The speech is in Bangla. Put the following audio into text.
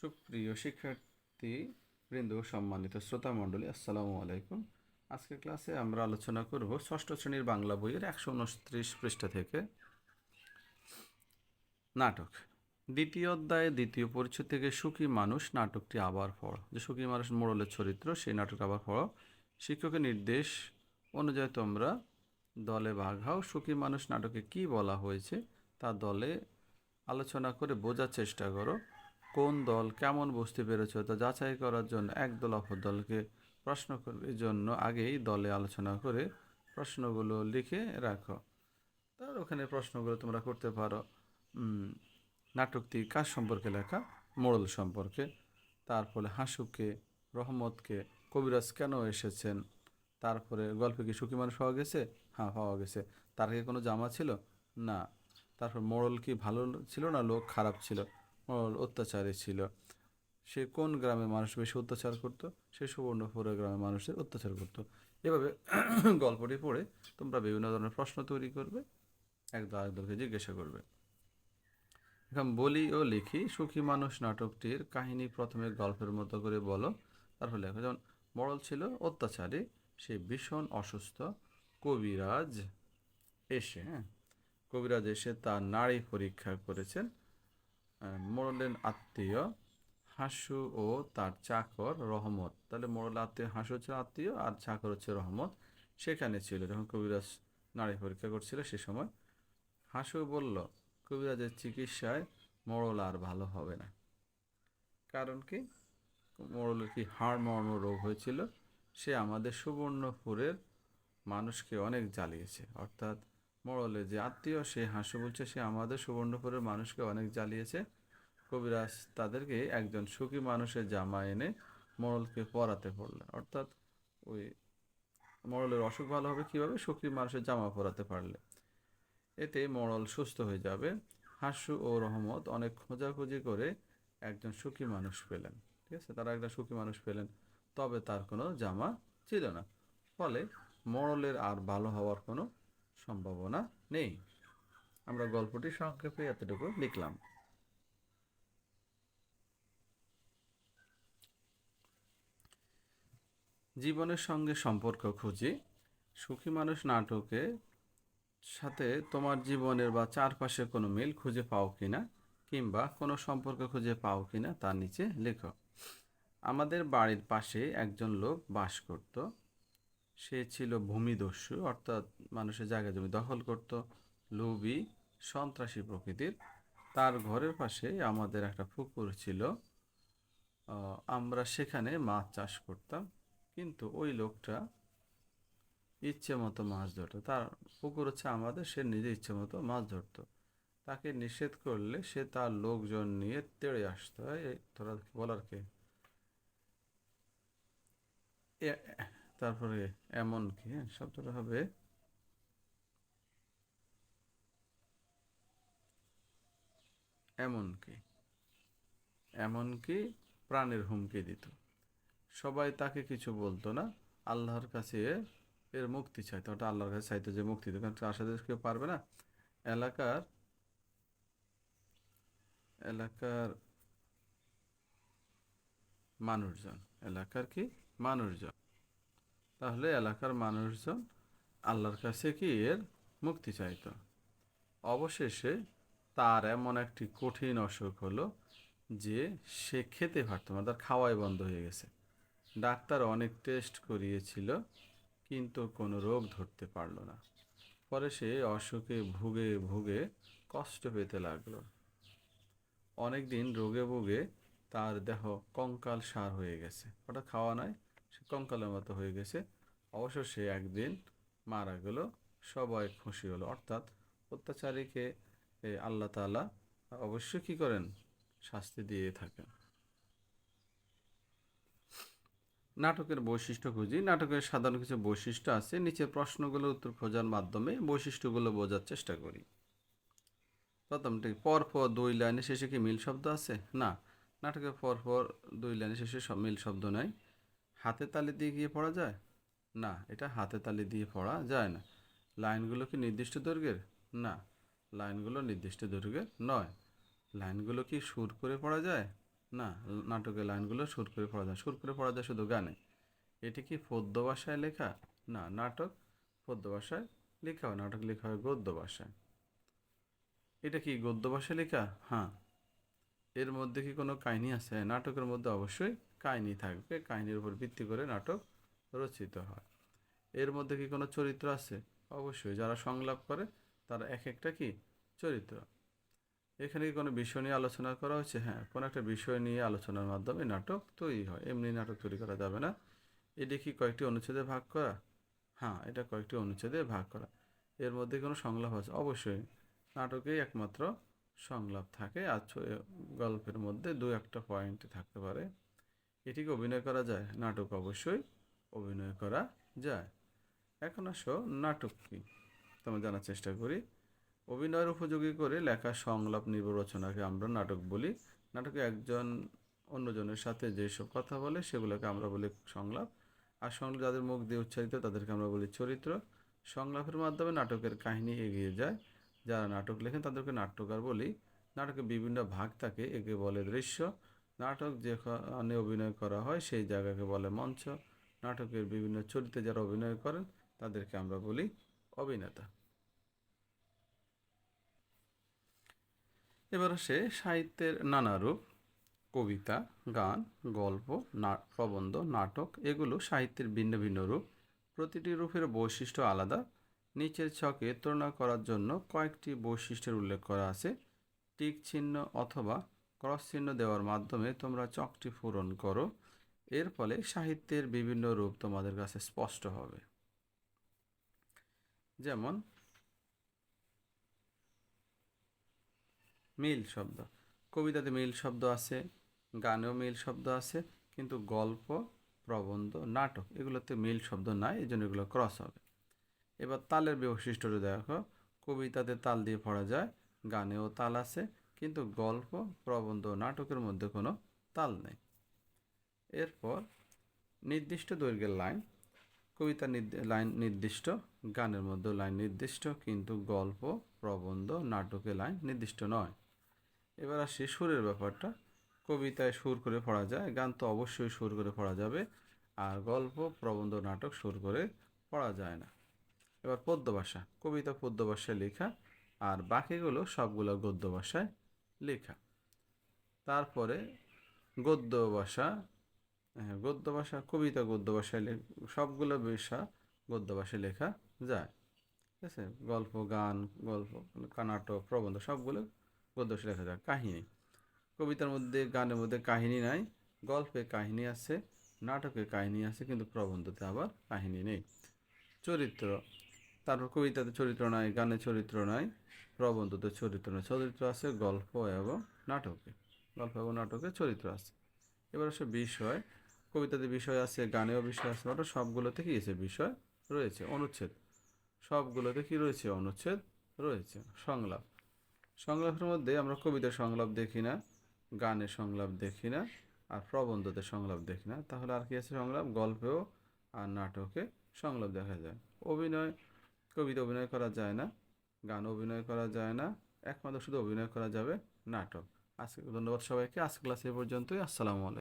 সুপ্রিয় শিক্ষার্থী বৃন্দ, সম্মানিত শ্রোতা মণ্ডলী, আসসালামু আলাইকুম। আজকের ক্লাসে আমরা আলোচনা করব ষষ্ঠ শ্রেণির বাংলা বইয়ের একশো উনত্রিশ পৃষ্ঠা থেকে নাটক। দ্বিতীয় অধ্যায়ে দ্বিতীয় পরিচ্ছদ থেকে সুখী মানুষ নাটকটি আবার পড়ো। যে সুখী মানুষ মোড়লের চরিত্র, সেই নাটক আবার পড়ো। শিক্ষকের নির্দেশ অনুযায়ী তোমরা দলে ভাগ হও। সুখী মানুষ নাটকে কি বলা হয়েছে তা দলে আলোচনা করে বোঝার চেষ্টা করো। কোন দল কেমন বুঝতে পেরেছ তা যাচাই করার জন্য এক দল অপর দলকে প্রশ্ন করবে জন্য আগেই দলে আলোচনা করে প্রশ্নগুলো লিখে রাখো। তার ওখানে প্রশ্নগুলো তোমরা করতে পারো। নাটকটি কাজ সম্পর্কে লেখা? মোড়ল সম্পর্কে। তারপরে হাসুকে, রহমতকে, কবিরাজ কেন এসেছেন? তারপরে গল্পে কি সুখী মানুষ পাওয়া গেছে? হ্যাঁ পাওয়া গেছে। তার কি কোনো জামা ছিল? না। তারপর মোড়ল কি ভালো ছিল না? লোক খারাপ ছিল। অত্যাচারী ছিল। সে কোন গ্রামের মানুষ বেশি অত্যাচার করতো? সে সুবর্ণপুরের গ্রামের মানুষের অত্যাচার করতো। এভাবে গল্পটি পড়ে তোমরা বিভিন্ন ধরনের প্রশ্ন তৈরি করবে। একদল আরেকদলকে জিজ্ঞাসা করবে। এখন বলি ও লিখি, সুখী মানুষ নাটকটির কাহিনী প্রথমে গল্পের মতো করে বলো। তারপর লেখো, যেমন, মরল ছিল অত্যাচারী, সে ভীষণ অসুস্থ। কবিরাজ এসে হ্যাঁ কবিরাজ এসে তার নাড়ি পরীক্ষা করেছেন। মোড়লের আত্মীয় হাসু ও তার চাকর রহমত। তাহলে মোড়ল আত্মীয়, হাসু হচ্ছে আত্মীয় আর চাকর হচ্ছে রহমত। সেখানে ছিল, যখন কবিরাজ নাড়ি পরীক্ষা করছিল সে সময়, হাসু বলল, কবিরাজের চিকিৎসায় মোড়ল আর ভালো হবে না। কারণ কি? মোড়লের কি হাড় মর্ম রোগ হয়েছিল? সে আমাদের সুবর্ণপুরের মানুষকে অনেক জ্বালিয়েছে। অর্থাৎ মোড়লের যে আত্মীয়, সে হাসু বলছে, সে আমাদের সুবর্ণপুরের মানুষকে অনেক জ্বালিয়েছে। কবিরাজ তাদেরকে একজন সুখী মানুষের জামা এনে মোড়লকে পরাতে পড়লেন অর্থাৎ ওই মোড়লের অসুখ ভালো হবে কীভাবে? সুখী মানুষের জামা পরাতে পারলে। এতে মোড়ল সুস্থ হয়ে যাবে। হাসু ও রহমত অনেক খোঁজাখুঁজি করে একজন সুখী মানুষ পেলেন। ঠিক আছে? তারা একটা সুখী মানুষ পেলেন, তবে তার কোনো জামা ছিল না। ফলে মোড়লের আর ভালো হওয়ার কোনো সম্ভাবনা নেই। আমরা গল্পটি সংক্ষেপে এতটুকু লিখলাম। জীবনের সঙ্গে সম্পর্ক খুঁজি, সুখী মানুষ নাটকে সাথে তোমার জীবনের বা চারপাশে কোনো মিল খুঁজে পাও কিনা কিংবা কোনো সম্পর্ক খুঁজে পাও কিনা তার নিচে লেখো। আমাদের বাড়ির পাশে একজন লোক বাস করত। সে ছিল ভূমিদস্যু, অর্থাৎ মানুষের জায়গা জমি দখল করত। লোভী, সন্ত্রাসী প্রকৃতির। তার ঘরের পাশে আমাদের একটা পুকুর ছিল। আমরা সেখানে মাছ চাষ করতাম। কিন্তু ওই লোকটা ইচ্ছে মতো মাছ ধরতো। তার পুকুর হচ্ছে আমাদের, সে নিজে ইচ্ছে মতো মাছ ধরতো। তাকে নিষেধ করলে সে তার লোকজন নিয়ে তেড়ে আসতো। তোরা বলার কে? তারপরে এমন কি? হ্যাঁ শব্দটা হবে এমনকি এমনকি প্রাণের হুমকি দিত। সবাই তাকে কিছু বলতো না। আল্লাহর কাছে এর মুক্তি চাইতো। ওটা আল্লাহর কাছে চাইতো যে মুক্তি দিত কারণ সাথে কেউ পারবে না। এলাকার এলাকার মানুষজন। এলাকার কি? মানুষজন। তাহলে এলাকার মানুষজন আল্লাহর কাছে কি এর মুক্তি চাইতো? অবশেষে তার এমন একটি কঠিন অসুখ হলো যে সে খেতে পারতো না, তার খাওয়াই বন্ধ হয়ে গেছে। ডাক্তার অনেক টেস্ট করিয়েছিল, কিন্তু কোনো রোগ ধরতে পারল না। পরে সে অসুখে ভুগে ভুগে কষ্ট পেতে লাগল। অনেক দিন রোগে ভুগে তার দেহ কঙ্কাল সার হয়ে গেছে। ওটা খাওয়া নয় সে কঙ্কালের মতো হয়ে গেছে। অবশ্য সে একদিন মারা গেল, সবাই খুশি হলো। অর্থাৎ অত্যাচারীকে আল্লাহ তাআলা অবশ্যই কি করেন? শাস্তি দিয়ে থাকেন। নাটকের বৈশিষ্ট্য খুঁজি। নাটকের সাধারণ কিছু বৈশিষ্ট্য আছে। নিচের প্রশ্নগুলো উত্তর খোঁজার মাধ্যমে বৈশিষ্ট্যগুলো বোঝার চেষ্টা করি। প্রথমটি, পরপর দুই লাইনে শেষে কি মিল শব্দ আছে? না। নাটকের পরপর দুই লাইনে শেষে সব মিল শব্দ নাই। হাতে তালি দিয়ে গিয়ে পড়া যায়? না, এটা হাতে তালি দিয়ে পড়া যায় না। লাইনগুলো কি নির্দিষ্ট দৈর্ঘ্যের? না, লাইনগুলো নির্দিষ্ট দৈর্ঘ্যের নয়। লাইনগুলো কি সুর করে পড়া যায়? না, নাটকের লাইনগুলো সুর করে পড়া যায়। সুর করে পড়া যায় শুধু গানে। এটি কি পদ্য ভাষায় লেখা? না, নাটক পদ্য ভাষায় লেখা হয়। নাটক লেখা হয় গদ্য ভাষায়। এটা কি গদ্য ভাষায় লেখা? হ্যাঁ। এর মধ্যে কি কোনো কাহিনী আছে? নাটকের মধ্যে অবশ্যই কাহিনী থাকবে। কাহিনীর উপর ভিত্তি করে নাটক রচিত হয়। এর মধ্যে কি কোনো চরিত্র আছে? অবশ্যই, যারা সংলাপ করে, তারা এক একটা কি? চরিত্র। এখানে কি কোনো বিষয় নিয়ে আলোচনা করা হচ্ছে হ্যাঁ কোনো একটা বিষয় নিয়ে আলোচনার মাধ্যমে নাটক তৈরি হয়। এমনি নাটক তৈরি করা যাবে না। এটি কি কয়েকটি অনুচ্ছেদে ভাগ করা? হ্যাঁ এটা কয়েকটি অনুচ্ছেদে ভাগ করা। এর মধ্যে কোনো সংলাপ আছে? অবশ্যই, নাটকেই একমাত্র সংলাপ থাকে। আর গল্পের মধ্যে দু একটা পয়েন্ট থাকতে পারে। এটিকে অভিনয় করা যায়? নাটক অবশ্যই। অভিনয় করা যায়। এখন আসো নাটক কি? তোমরা জানার চেষ্টা করি। অভিনয়ের উপযোগী করে লেখা সংলাপ নির্ভর রচনাকে আমরা নাটক বলি। নাটকে একজন অন্যজনের সাথে যেসব কথা বলে, সেগুলোকে আমরা বলি সংলাপ। আর সংলাপ যাদের মুখ দিয়ে উচ্চারিত, তাদেরকে আমরা বলি চরিত্র। সংলাপের মাধ্যমে নাটকের কাহিনী এগিয়ে যায়। যারা নাটক লেখেন, তাদেরকে নাট্যকার বলি। নাটকে বিভিন্ন ভাগ থাকে, একে বলে দৃশ্য। নাটক যেখানে অভিনয় করা হয়, সেই জায়গাকে বলে মঞ্চ। নাটকের বিভিন্ন চরিত্রে যারা অভিনয় করেন, তাদেরকে আমরা বলি অভিনেতা। এবার আসে সাহিত্যের নানা রূপ। কবিতা, গান, গল্প প্রবন্ধ, নাটক, এগুলো সাহিত্যের ভিন্ন ভিন্ন রূপ। প্রতিটি রূপের বৈশিষ্ট্য আলাদা। নিচের ছকে তুলনা করার জন্য কয়েকটি বৈশিষ্ট্যের উল্লেখ করা আছে। টিক চিহ্ন অথবা ক্রস চিহ্ন দেওয়ার মাধ্যমে তোমরা চকটি পূরণ করো। এর ফলে সাহিত্যের বিভিন্ন রূপ তোমাদের কাছে স্পষ্ট হবে। যেমন, মিল শব্দ। কবিতাতে মিল শব্দ আছে, গানেও মিল শব্দ আছে, কিন্তু গল্প, প্রবন্ধ, নাটক এগুলোতে মিল শব্দ নাই এই জন্য এগুলো ক্রস হবে। এবার তালের বৈশিষ্ট্যটা দেখো, কবিতাতে তাল দিয়ে পড়া যায়, গানেও তাল আছে, কিন্তু গল্প, প্রবন্ধ, নাটকের মধ্যে কোনো তাল নেই। এরপর নির্দিষ্ট দৈর্ঘ্যের লাইন, কবিতা লাইন নির্দিষ্ট, গানের মধ্যে লাইন নির্দিষ্ট, কিন্তু গল্প, প্রবন্ধ নাটকে লাইন নির্দিষ্ট নয়। এবার আসি সুরের ব্যাপারটা। কবিতায় সুর করে পড়া যায়, গান তো অবশ্যই সুর করে পড়া যাবে, আর গল্প, প্রবন্ধ, নাটক সুর করে পড়া যায় না। এবার পদ্য ভাষা, কবিতা পদ্য ভাষায় লেখা, আর বাকিগুলো সবগুলো গদ্য ভাষায় লেখা। তারপরে গদ্য ভাষা হ্যাঁ গদ্য ভাষা, কবিতা, গদ্য ভাষায় সবগুলো ভাষা গদ্য ভাষায় লেখা যায়। ঠিক আছে? গল্প, গান, গল্প, নাটক, প্রবন্ধ সবগুলো গদ্য ভাষায় লেখা যায়। কাহিনী। কবিতার মধ্যে, গানের মধ্যে কাহিনী নাই। গল্পে কাহিনী আছে, নাটকে কাহিনী আছে, কিন্তু প্রবন্ধতে আবার কাহিনী নেই। চরিত্র। তারপর কবিতাতে চরিত্র নাই, গানে চরিত্র নাই, প্রবন্ধতে চরিত্র নাই। চরিত্র আছে, গল্প এবং নাটকে। গল্প এবং নাটকে চরিত্র আছে। এবার আসে বিষয়। কবিতাতে বিষয় আছে, গানেও বিষয় আছে ওটা সবগুলোতে কি আছে বিষয় রয়েছে, অনুচ্ছেদ। সবগুলোতে কি রয়েছে অনুচ্ছেদ, রয়েছে সংলাপ। সংলাপের মধ্যে আমরা কবিতার সংলাপ দেখি না গানে সংলাপ দেখি না, আর প্রবন্ধতে সংলাপ দেখি না। তাহলে আর কি আছে সংলাপ? গল্পেও আর নাটকে সংলাপ দেখা যায়। অভিনয়, কবিতা অভিনয় করা যায় না, গান অভিনয় করা যায় না, একমাত্র শুধু অভিনয় করা যাবে নাটক। আজকে ধন্যবাদ সবাইকে। আজকে ক্লাস এ পর্যন্তই। আসসালামু আলাইকুম।